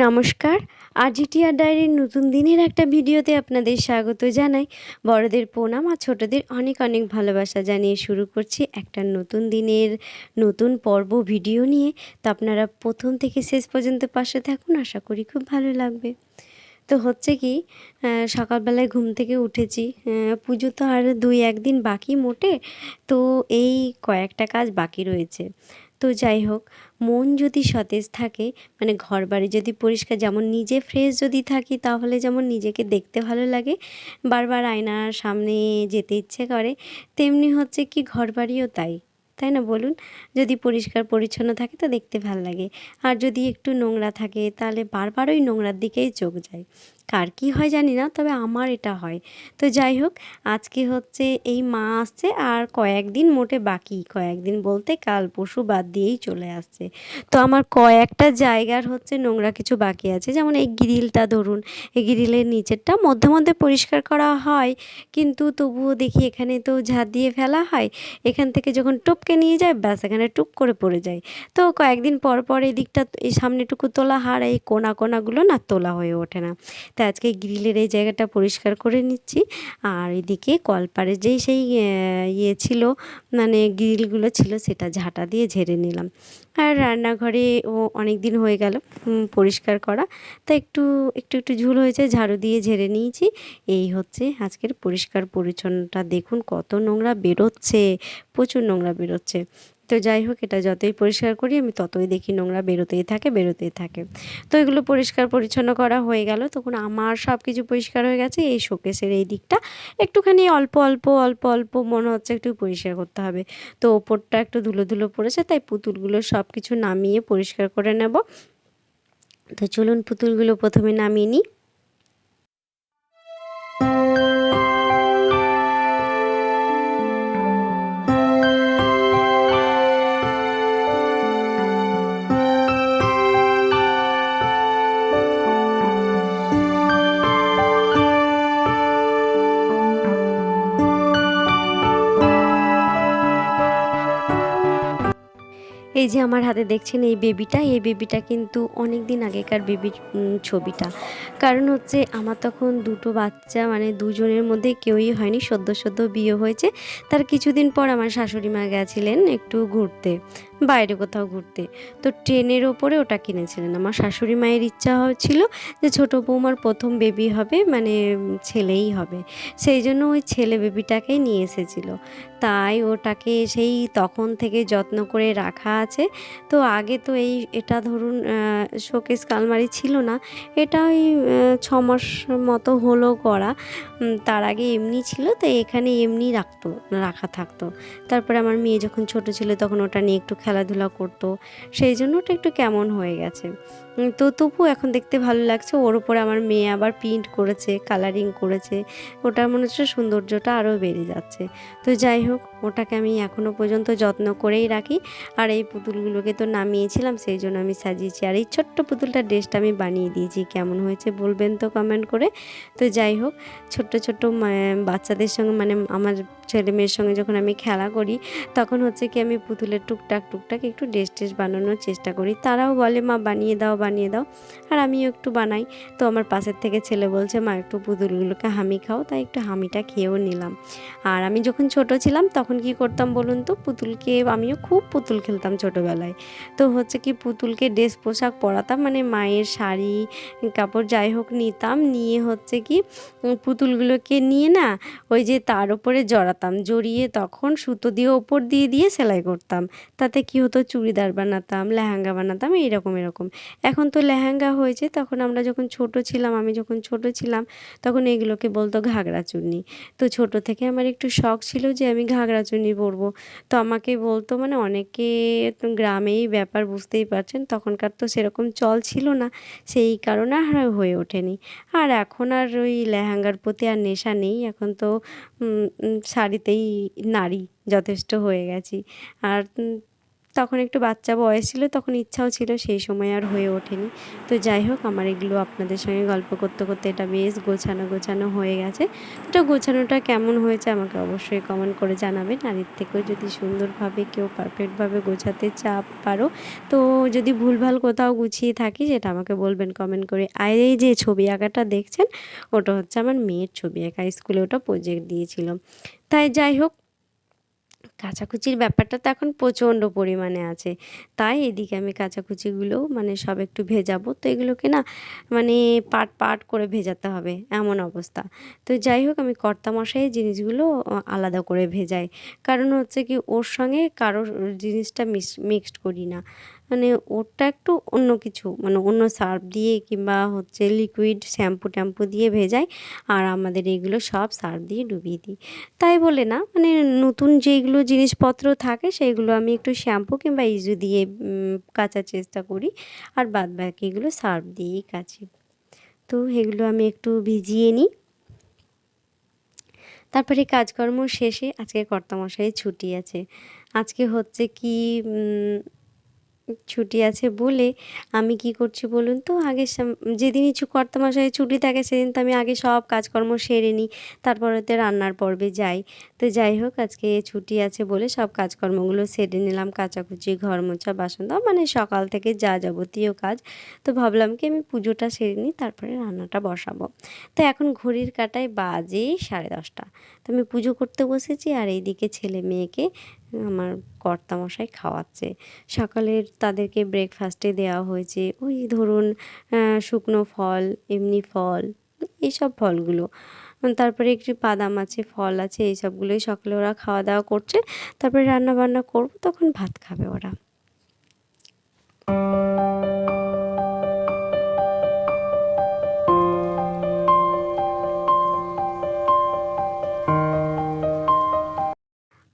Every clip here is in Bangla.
নমস্কার। আরজিটিআর ডায়েরির নতুন দিনের একটা ভিডিওতে আপনাদের স্বাগত জানাই। বড়দের প্রণাম আর ছোটদের অনেক অনেক ভালোবাসা জানিয়ে শুরু করছি একটা নতুন দিনের নতুন পর্ব ভিডিও নিয়ে। তো আপনারা প্রথম থেকে শেষ পর্যন্ত পাশে থাকুন, আশা করি খুব ভালো লাগবে। তো হচ্ছে কি সকালবেলায় ঘুম থেকে উঠেছি। পুজো তো আর দুই একদিন বাকি মোটে। তো এই কয়েকটা কাজ বাকি রয়েছে। তো যাই হোক মন যদি সতেজ থাকে মানে ঘর বাড়ি যদি পরিষ্কার, যেমন নিজে ফ্রেশ যদি থাকি, তাহলে যেমন নিজেকে দেখতে ভালো লাগে, বারবার আয়নার সামনে যেতে ইচ্ছে করে, তেমনি হচ্ছে কি ঘর বাড়িও তাই তাই না বলুন? যদি পরিষ্কার পরিচ্ছন্ন থাকে তো দেখতে ভালো লাগে, আর যদি একটু নোংরা থাকে, তাহলে বারবার ওই নোংরার দিকেই চোখ যায়। কার কী হয় জানি না, তবে আমার এটা হয়। তো যাই হোক, আজকে হচ্ছে এই মা আসছে আর কয়েকদিন মোটে বাকি, কয়েকদিন বলতে কাল পরশু বাদ দিয়েই চলে আসছে। তো আমার কয়েকটা জায়গার হচ্ছে নোংরা কিছু বাকি আছে, যেমন এই গ্রিলটা ধরুন, এই গ্রিলের নিচেরটা মধ্যে মধ্যে পরিষ্কার করা হয়, কিন্তু তবুও দেখি এখানে তো ঝাঁট দিয়ে ফেলা হয়, এখান থেকে যখন টপকে নিয়ে যায়, ব্যাস এখানে টুপ করে পড়ে যায়। তো কয়েকদিন পর পর এই দিকটা এই সামনেটুকু তোলা হার, এই কোনা কোনাগুলো না তোলা হয়ে ওঠে না। তাই আজকে গ্রিলের এই জায়গাটা পরিষ্কার করে নিচ্ছি। আর এদিকে কলপারে যেই সেই ইয়ে ছিল মানে গ্রিলগুলো ছিল, সেটা ঝাঁটা দিয়ে ঝেড়ে নিলাম। আর রান্নাঘরে ও অনেক দিন হয়ে গেল পরিষ্কার করা। তা একটু একটু একটু ঝুল হয়েছে, ঝাড়ু দিয়ে ঝেড়ে নিয়েছি। এই হচ্ছে আজকের পরিষ্কার পরিচ্ছন্নতা। দেখুন কত নোংরা বেরোচ্ছে, প্রচুর নোংরা বেরোচ্ছে। তো যাই হোক, এটা যতই পরিষ্কার করি, আমি ততই দেখি নোংরা বেরোতেই থাকে বেরোতেই থাকে। তো এগুলো পরিষ্কার পরিচ্ছন্ন করা হয়ে গেল। তখন আমার সব কিছু পরিষ্কার হয়ে গেছে। এই শোকেসের এই দিকটা একটুখানি অল্প অল্প অল্প অল্প মনে হচ্ছে একটু পরিষ্কার করতে হবে। তো ওপরটা একটু ধুলো ধুলো পড়েছে, তাই পুতুলগুলো সব কিছু নামিয়ে পরিষ্কার করে নেব। তো চলুন পুতুলগুলো প্রথমে নামিয়ে নিই। এই যে আমার হাতে দেখছেন এই বেবিটা এই বেবিটা কিন্তু অনেক দিন আগেকার বেবির ছবিটা। কারণ হচ্ছে আমার তখন দুটো বাচ্চা মানে দুজনের মধ্যে কেউই হয়নি, সদ্য সদ্য বিয়ে হয়েছে। তার কিছুদিন পর আমার শাশুড়ি মা গেছিলেন একটু ঘুরতে। বাইরে কোথাও ঘুরতে। তো ট্রেনের ওপরে ওটা কিনেছিলেন। আমার শাশুড়ি মায়ের ইচ্ছা ছিল যে ছোটো বৌমার প্রথম বেবি হবে মানে ছেলেই হবে। সেই জন্য ওই ছেলে বেবিটাকে নিয়ে এসেছিল। তাই ওটাকে সেই তখন থেকে যত্ন করে রাখা আছে। তো আগে তো এই এটা ধরুন শোকেস কালমারি ছিল না। এটা ওই আহ, ছ মাস মতো হলো করা। তার আগে এমনি ছিল তো এখানে এমনি রাখতো রাখা থাকতো। তারপরে আমার মেয়ে যখন ছোট ছিল তখন ওটা নিয়ে একটু খেলাধুলা করতো, সেই জন্য ওটা একটু কেমন হয়ে গেছে। তো তবু এখন দেখতে ভালো লাগছে, ওর উপরে আমার মেয়ে আবার প্রিন্ট করেছে কালারিং করেছে, ওটার মনে হচ্ছে সৌন্দর্যটা আরও বেড়ে যাচ্ছে। তো যাই হোক ওটাকে আমি এখনও পর্যন্ত যত্ন করেই রাখি। আর এই পুতুলগুলোকে তো নামিয়েছিলাম, সেই জন্য আমি সাজিয়েছি। আর এই ছোট্ট পুতুলটার ড্রেসটা আমি বানিয়ে দিয়েছি। কেমন হয়েছে বলবেন তো কমেন্ট করে। তো যাই হোক, ছোট্ট ছোট্ট বাচ্চাদের সঙ্গে মানে আমার ছেলে মেয়ের সঙ্গে যখন আমি খেলা করি, তখন হচ্ছে কি আমি পুতুলের টুকটাক টুকটাক একটু ড্রেস টেস বানানোর চেষ্টা করি। তারাও বলে, মা, বানিয়ে দাও বানিয়ে দাও। আর আমিও একটু বানাই। তো আমার পাশের থেকে ছেলে বলছে, মা, একটু পুতুলগুলোকে হামি খাও। তাই একটু হামিটা খেয়েও নিলাম। আর আমি যখন ছোট ছিলাম, তখন কি করতাম বলুন তো? পুতুলকে আমিও খুব পুতুল খেলতাম ছোটোবেলায়। তো হচ্ছে কি পুতুলকে ড্রেস পোশাক পরাতাম মানে মায়ের শাড়ি, কাপড় যাই হোক নিতাম, নিয়ে হচ্ছে কি পুতুলগুলোকে নিয়ে না ওই যে তার উপরে জড়াতাম, জড়িয়ে তখন সুতো দিয়ে ওপর দিয়ে দিয়ে সেলাই করতাম। তাতে কি হতো? চুড়িদার বানাতাম, লেহেঙ্গা বানাতাম, এইরকম, এরকম। এখন তো লেহেঙ্গা হয়েছে, তখন আমরা যখন ছোট ছিলাম, আমি যখন ছোট ছিলাম, তখন এগুলোকে বলতো ঘাগরা চুন্নি তো ছোট থেকে আমার একটু শখ ছিল যে আমি ঘাগরা চুন্নি পরবো তো আমাকে বলতো মানে অনেকে গ্রামেই ব্যাপার বুঝতেই পারছেন, তখনকার তো সেরকম চল ছিল না, সেই কারণে আর হয়ে ওঠেনি। আর এখন আর ওই লেহেঙ্গার প্রতি আর নেশা নেই, এখন তো শাড়িতেই নারী যথেষ্ট হয়ে গেছি। আর তখন একটু বাচ্চা বয়স ছিল, তখন ইচ্ছাও ছিল সেই সময় আর হয়ে ওঠেনি। তো যাই হোক, আমার এগুলো আপনাদের সঙ্গে গল্প করতে করতে এটা বেশ গোছানো গোছানো হয়ে গেছে। এটা গোছানোটা কেমন হয়েছে আমাকে অবশ্যই কমেন্ট করে জানাবেন। আর এর থেকেও যদি সুন্দরভাবে কেউ পারফেক্টভাবে গোছাতে চাপ পারো, তো যদি ভুলভাল কোথাও গুছিয়ে থাকি, সেটা আমাকে বলবেন কমেন্ট করে। আর এই যে ছবি আঁকাটা দেখছেন, ওটা হচ্ছে আমার মেয়ের ছবি আঁকা, স্কুলে ওটা প্রজেক্ট দিয়েছিল। তাই যাই হোক কাচাকুচির ব্যাপারটা তো এখন প্রচণ্ড পরিমাণে আছে। তাই এদিকে আমি কাঁচাকুচিগুলো মানে সব একটু ভেজাবো। তো এগুলোকে না মানে পাট পাট করে ভেজাতে হবে। এমন অবস্থা। তো যাই হোক, আমি কর্তা মশাই জিনিসগুলো আলাদা করে ভেজাই। কারণ হচ্ছে কি, ওর সঙ্গে কারোর জিনিসটা মিক্স মিক্সড করি না। মানে ওরটা একটু অন্য কিছু মানে অন্য সার্ফ দিয়ে কিংবা হচ্ছে লিকুইড শ্যাম্পু ট্যাম্পু দিয়ে ভেজাই আর আমাদের এগুলো সব সার্ফ দিয়ে ডুবিয়ে দিই। তাই বলে না মানে নতুন যেইগুলো জিনিসপত্র থাকে সেইগুলো আমি একটু শ্যাম্পু কিংবা ইজু দিয়ে কাচার চেষ্টা করি আর বাদ বাকিগুলো সার্ফ দিয়েই কাচি। তো এগুলো আমি একটু ভিজিয়ে নিই। তারপরে কাজকর্ম শেষে আজকে কর্তামশাই ছুটি আছে। আজকে হচ্ছে কি ছুটি আছে বলে আমি কি করছি বলুন তো? আগে যেদিনই কর্তামশাই ছুটি থাকে সেদিন তো আমি আগে সব কাজকর্ম সেরে নিই তারপরেতে রান্নার পর্বে যাই। তো যাই হোক, আজকে ছুটি আছে বলে সব কাজকর্মগুলো সেরে নিলাম, কাচাকুচি ঘর মোছা বাসন দাও মানে সকাল থেকে যা যাবতীয় কাজ। তো ভাবলাম কি আমি পুজোটা সেরে নিই, তারপরে রান্নাটা বসাবো। তো এখন ঘড়ির কাটায় বাজে সাড়ে দশটা। তো আমি পুজো করতে বসেছি আর এইদিকে ছেলে মেয়েকে আমার কর্তামশাই খাওয়াচ্ছে। সকালের তাদেরকে ব্রেকফাস্টে দেওয়া হয়েছে। ওই ধরুন শুকনো ফল, এমনি ফল এইসব ফলগুলো। তারপরে একটু বাদাম আছে, ফল আছে এই সবগুলোই সকালে ওরা খাওয়া দাওয়া করছে। তারপরে রান্না বান্না করব, তখন ভাত খাবে ওরা।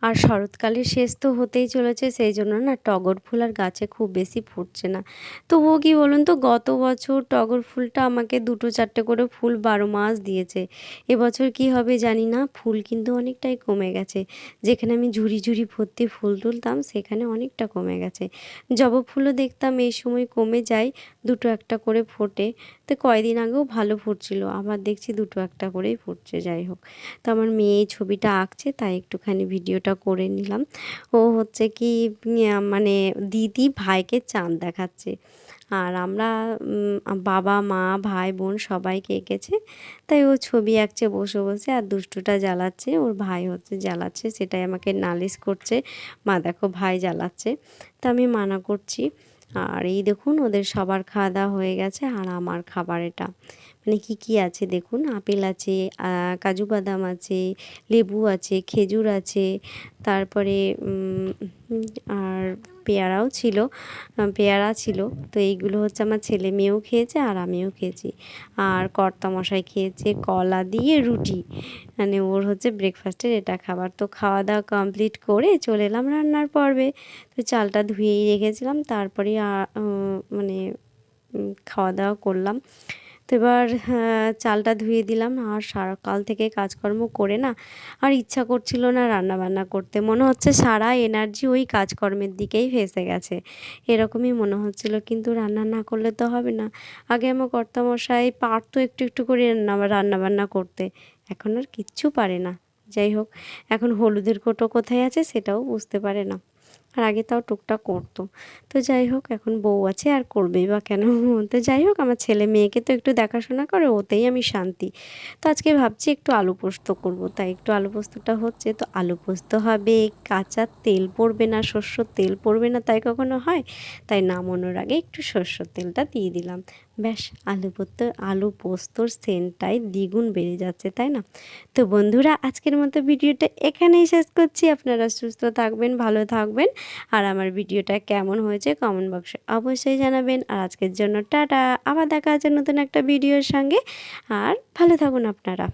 আর শরৎকালের শেষ তো হতেই চলেছে, সেই জন্য না টগর ফুল আর গাছে খুব বেশি ফুটছে না। তবুও কি বলুন তো, গত বছর টগর ফুলটা আমাকে দুটো চারটে করে ফুল বারো মাস দিয়েছে। এবছর কি হবে জানি না, ফুল কিন্তু অনেকটাই কমে গেছে। যেখানে আমি ঝুড়ি ঝুড়ি ভর্তি ফুল তুলতাম, সেখানে অনেকটা কমে গেছে। জবা ফুলও দেখতাম এই সময় কমে যায়, দুটো একটা করে ফোটে। তো কয়দিন আগেও ভালো ফুটছিল। আবার দেখছি দুটো একটা করেই ফুটছে, যাই হোক। তো আমার মেয়ে ছবিটা আঁকছে, তাই একটুখানি ভিডিওটা করে নিলাম। ও হচ্ছে কি মানে দিদি ভাইকে চাঁদ দেখাচ্ছে। আর আমরা বাবা, মা, ভাই, বোন সবাইকে এঁকেছে। তাই ও ছবি আঁকছে, বসে বসে, আর দুষ্টুটা জ্বালাচ্ছে। ওর ভাই হচ্ছে জ্বালাচ্ছে, সেটাই আমাকে নালিশ করছে। মা, দেখো, ভাই জ্বালাচ্ছে। তা আমি মানা করছি। আর এই দেখুন, ওদের সবার খাওয়া দাওয়া হয়ে গেছে আর আমার খাবার এটা। মানে কী কী আছে দেখুন? আপেল আছে কাজু বাদাম আছে, লেবু আছে, খেজুর আছে, তারপরে আর পেয়ারাও ছিল পেয়ারা ছিল। তো এইগুলো হচ্ছে আমার ছেলে মেয়েও খেয়েছে আর আমিও খেয়েছি। আর কর্তামশাই খেয়েছে কলা দিয়ে রুটি। মানে ওর হচ্ছে ব্রেকফাস্টের এটা খাবার। তো খাওয়া দাওয়া কমপ্লিট করে চলে এলাম রান্নার পর্বে। তো চালটা ধুয়েই রেখেছিলাম। তারপরে মানে খাওয়া দাওয়া করলাম। তো এবার হ্যাঁ, চালটা ধুয়ে দিলাম। আর সকাল থেকে কাজকর্ম করে না আর ইচ্ছা করছিল না রান্না বান্না করতে। মনে হচ্ছে সারা এনার্জি ওই কাজকর্মের দিকেই ফেসে গেছে। এরকমই মনে হচ্ছিল কিন্তু রান্না না করলে তো হবে না। আগে আমার কর্তামশাই পারতো একটু একটু করে রান্না বান্না করতে। এখন আর কিচ্ছু পারে না। যাই হোক এখন হলুদের কোটো কোথায় আছে সেটাও বুঝতে পারে না। আর আগে তাও টুকটাক করতো। তো যাই হোক, এখন বউ আছে, আর করবেই বা কেন? তো যাই হোক, আমার ছেলে মেয়েকে তো একটু দেখাশোনা করে, ওতেই আমি শান্তি। তো আজকে ভাবছি একটু আলু পোস্ত করব। তাই একটু আলু পোস্তটা হচ্ছে, তো আলু পোস্ত হবে, কাঁচা তেল পড়বে না শস্য তেল পড়বে না, তাই কখনো হয়? তাই নামানোর আগে একটু শস্য তেলটা দিয়ে দিলাম। ব্যাস, আলু পোস্ত আলু পোস্তর সেন্টটাই দ্বিগুণ বেড়ে যাচ্ছে, তাই না? তো বন্ধুরা, আজকের মতো ভিডিওটা এখানেই শেষ করছি। আপনারা সুস্থ থাকবেন, ভালো থাকবেন। আর আমার ভিডিওটা কেমন হয়েছে কমেন্ট বক্সে অবশ্যই জানাবেন। আর আজকের জন্য টাটা। আবার দেখা আছে নতুন একটা ভিডিওর সঙ্গে। আর ভালো থাকুন আপনারা।